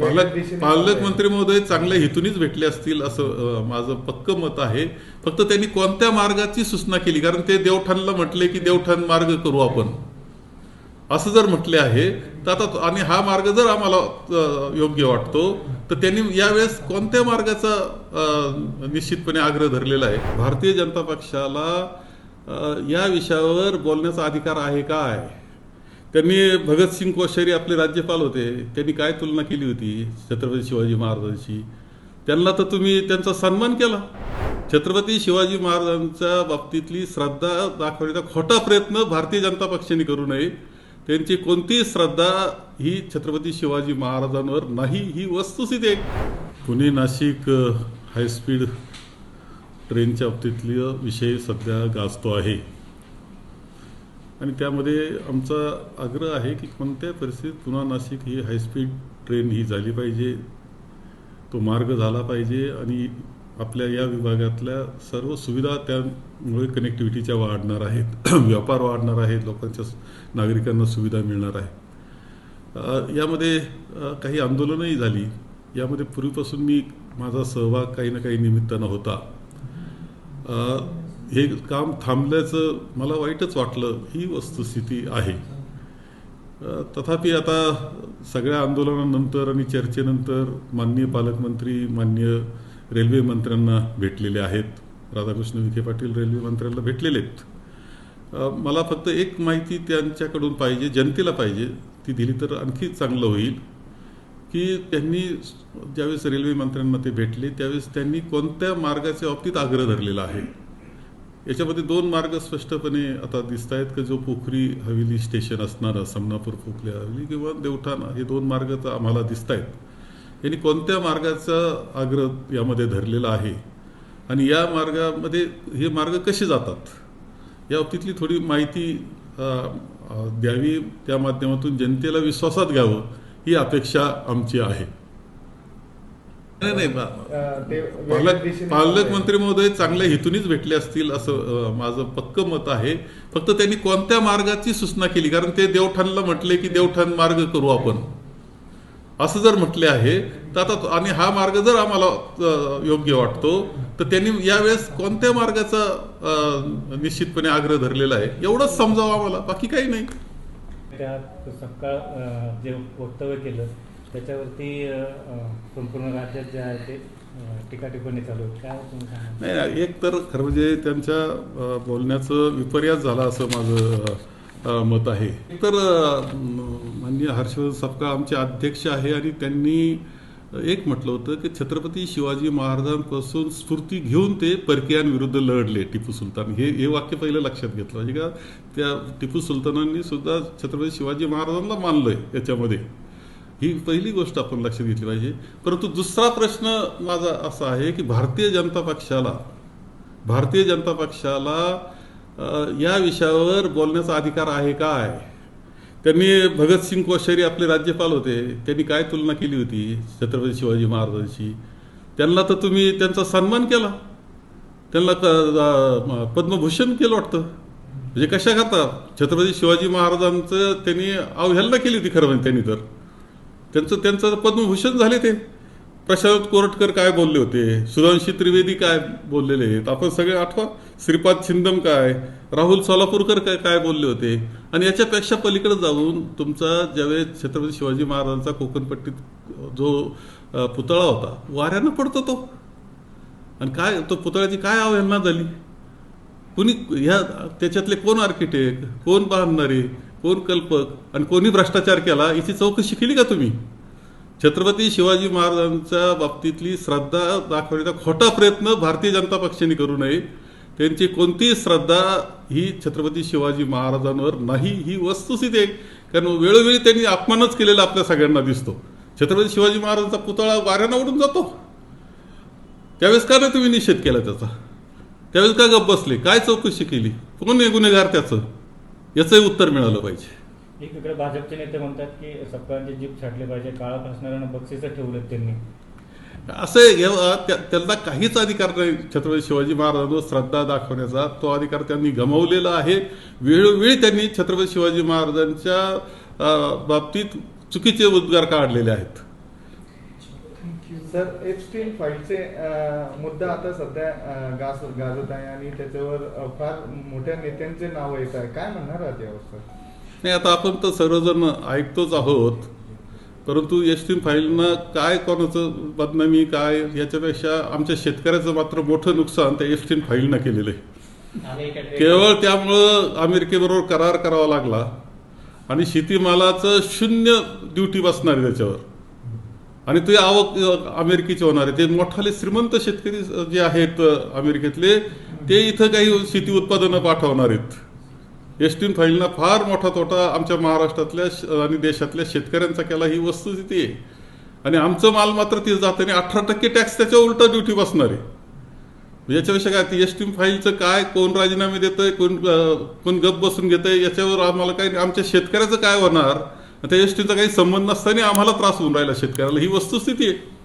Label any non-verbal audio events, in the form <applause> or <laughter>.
पालक पालकमंत्री महोदय चांगल्या हेतूनच भेटले असतील असं माझं पक्क मत आहे. फक्त त्यांनी कोणत्या मार्गाची सूचना केली? कारण ते देवठाणला म्हटले की देवठाण मार्ग करू आपण. असं जर म्हटले आहे तर आता आणि हा मार्ग जर आम्हाला योग्य वाटतो तर त्यांनी यावेळेस कोणत्या मार्गाचा निश्चितपणे आग्रह धरलेला आहे? भारतीय जनता पक्षाला या विषयावर बोलण्याचा अधिकार आहे काय त्यांनी भगतसिंग कोश्यारी आपले राज्यपाल होते. त्यांनी काय तुलना केली होती? छत्रपती शिवाजी महाराजांशी त्यांना तर तुम्ही त्यांचा सन्मान केला. छत्रपती शिवाजी महाराजांच्या बाबतीतली श्रद्धा दाखवण्याचा खोटा प्रयत्न भारतीय जनता पक्षाने करू नये. त्यांची कोणतीही श्रद्धा ही छत्रपती शिवाजी महाराजांवर नाही ही वस्तुस्थिती आहे. पुणे नाशिक हायस्पीड ट्रेनच्या बाबतीतली विषय सध्या गाजतो आहे. आणि त्यामध्ये आमचा आग्रह आहे की कोणत्या परिस्थितीत पुन्हा नाशिक ही हायस्पीड ट्रेन ही झाली पाहिजे. तो मार्ग झाला पाहिजे आणि आपल्या या विभागातल्या सर्व सुविधा त्यामुळे कनेक्टिव्हिटीच्या वाढणार आहेत. <clears throat> व्यापार वाढणार आहेत. लोकांच्या नागरिकांना सुविधा मिळणार आहे. यामध्ये काही आंदोलनही झाली. यामध्ये पूर्वीपासून मी माझा सहभाग काही ना काही निमित्तानं होता. हे काम थांबल्याचं मला वाईटच वाटलं. ही वस्तुस्थिती आहे. तथापि आता सगळ्या आंदोलनानंतर आणि चर्चेनंतर माननीय पालकमंत्री मान्य रेल्वे मंत्र्यांना भेटलेले आहेत. राधाकृष्ण विखे पाटील रेल्वे मंत्र्यांना भेटलेले आहेत. मला फक्त एक माहिती त्यांच्याकडून पाहिजे जनतेला पाहिजे ती दिली तर आणखी चांगलं होईल की त्यांनी ज्यावेळेस रेल्वे मंत्र्यांना ते भेटले त्यावेळेस त्यांनी कोणत्या मार्गाच्या बाबतीत आग्रह धरलेला आहे? याच्यामध्ये दोन मार्ग स्पष्टपणे आता दिसत आहेत की जो पोखरी हवेली स्टेशन असणारं समनापूर पोखरी हवेली किंवा देवठाणा हे दोन मार्ग तर आम्हाला दिसत आहेत यांनी कोणत्या मार्गाचा आग्रह यामध्ये धरलेला आहे? आणि या मार्गामध्ये हे मार्ग कसे जातात? या बाबतीतली थोडी माहिती द्यावी. त्या माध्यमातून जनतेला विश्वासात घ्यावं ही अपेक्षा आमची आहे. नाही नाही पालक पालकमंत्री महोदय चांगल्या हेतूनच भेटले असतील असं माझं पक्क मत आहे. फक्त त्यांनी कोणत्या मार्गाची सूचना केली? कारण ते देवठाणला म्हटले की देवठाण मार्ग करू आपण. असं जर म्हटले आहे तर आता आणि हा मार्ग जर आम्हाला योग्य वाटतो तर त्यांनी यावेळेस कोणत्या मार्गाचा निश्चितपणे आग्रह धरलेला आहे एवढंच समजावं आम्हाला बाकी काही नाही. त्या सकाळ जे वक्तव्य केलं त्याच्यावरती संपूर्ण राज्यात जे आहे ते टीका टिप्पणी चालू काय नाही एक तर खरं म्हणजे त्यांच्या बोलण्याचं विपर्यास झाला असं माझं मत आहे. तर माननीय हर्षवर्धन सपकाळ आमचे अध्यक्ष आहे आणि त्यांनी एक म्हटलं होतं की छत्रपती शिवाजी महाराजांपासून स्फूर्ती घेऊन ते परकीयांविरुद्ध लढले टिपू सुलतान. हे हे वाक्य पहिलं लक्षात घेतलं. म्हणजे का त्या टिपू सुलतानांनी सुद्धा छत्रपती शिवाजी महाराजांना मानलंय याच्यामध्ये. ही पहिली गोष्ट आपण लक्षात घेतली पाहिजे. परंतु दुसरा प्रश्न माझा असा आहे की भारतीय जनता पक्षाला भारतीय जनता पक्षाला या विषयावर बोलण्याचा अधिकार आहे काय त्यांनी भगतसिंग कोश्यारी आपले राज्यपाल होते. त्यांनी काय तुलना केली होती? छत्रपती शिवाजी महाराजांची त्यांना तर तुम्ही त्यांचा सन्मान केला. त्यांना पद्मभूषण केलं वाटतं. म्हणजे कशा करता? छत्रपती शिवाजी महाराजांचं त्यांनी अवहेलना केली होती खरं म्हणजे त्यांनी तर. त्यांचं त्यांचं पद्मभूषण झाले ते. प्रशांत कोरटकर काय बोलले होते? सुधांशी त्रिवेदी काय बोललेले? आहेत आपण सगळे आठवा. श्रीपाद छिंदम काय? राहुल सोलापूरकर काय काय बोलले होते? आणि याच्यापेक्षा पलीकडे जाऊन तुमचा ज्यावेळेस छत्रपती शिवाजी महाराजांचा कोकणपट्टीत जो पुतळा होता वाऱ्यानं पडतो तो. आणि काय तो पुतळ्याची काय अवहेलना झाली? कुणी ह्या त्याच्यातले कोण आर्किटेक्ट कोण बांधणारे कोण कल्पक आणि कोणी भ्रष्टाचार केला याची चौकशी केली का तुम्ही? छत्रपती शिवाजी महाराजांच्या बाबतीतली श्रद्धा दाखवण्याचा खोटा प्रयत्न भारतीय जनता पक्षाने करू नये. त्यांची कोणतीही श्रद्धा ही छत्रपती शिवाजी महाराजांवर नाही ही वस्तुस्थिती आहे. कारण वेळोवेळी त्यांनी अपमानच केलेला आपल्या सगळ्यांना दिसतो. छत्रपती शिवाजी महाराजांचा पुतळा वाऱ्यानं उडून जातो. त्यावेळेस का नाही तुम्ही निषेध केला त्याचा? त्यावेळेस का गप बसले? काय चौकशी केली? कोण आहे गुन्हेगार त्याचं? याचंही उत्तर मिळालं पाहिजे. एकीकडे भाजपचे नेते म्हणतात की सकाळचे जीप छाटले पाहिजे काळा फासणाऱ्यांना बक्षीसं ठेवलेत त्यांनी. असं त्यांना काहीच अधिकार नाही छत्रपती शिवाजी महाराजांवर श्रद्धा दाखवण्याचा. तो अधिकार त्यांनी गमावलेला आहे. वेळोवेळी त्यांनी छत्रपती शिवाजी महाराजांच्या बाबतीत चुकीचे उद्गार काढलेले आहेत. सर एप्स्टीन फाईलचे मुद्दा आता सध्या गाज गास गाजत आहे आणि त्याच्यावर फार मोठ्या नेत्यांचे नाव येत आहे. काय म्हणणार आहात यावर सर नाही आता आपण तर सर्वजण ऐकतोच आहोत. परंतु एस टी फाईलनं काय कोणाचं बदनामी काय याच्यापेक्षा आमच्या शेतकऱ्याचं मात्र मोठं नुकसान त्या एस फाईलनं केलेलं आहे. केवळ त्यामुळं अमेरिकेबरोबर करार करावा लागला आणि शेतीमालाचं शून्य ड्युटी बसणार आहे त्याच्यावर. आणि ते आवक अमेरिकेचे होणार आहे. ते मोठाले श्रीमंत शेतकरी जे आहेत अमेरिकेतले ते इथं काही शेती उत्पादनं पाठवणार आहेत. एस्टीन फाईलना फार मोठा तोटा आमच्या महाराष्ट्रातल्या श- आणि देशातल्या शेतकऱ्यांचा केला. ही वस्तुस्थिती आहे. आणि आमचं माल मात्र तिथं जातं आणि अठरा टक्के टॅक्स त्याच्या उलटा ड्युटी बसणार आहे. याच्यापेक्षा काय ती एस फाईलचं काय कोण राजीनामे देतंय कोण कोण गप बसून घेतंय याच्यावर आम्हाला काय नाही. आमच्या शेतकऱ्याचं काय होणार? त्याच्याशी एस टीचा काही संबंध नसताना आम्हाला त्रास होऊन राहिला शेतकऱ्याला. ही वस्तुस्थिती आहे.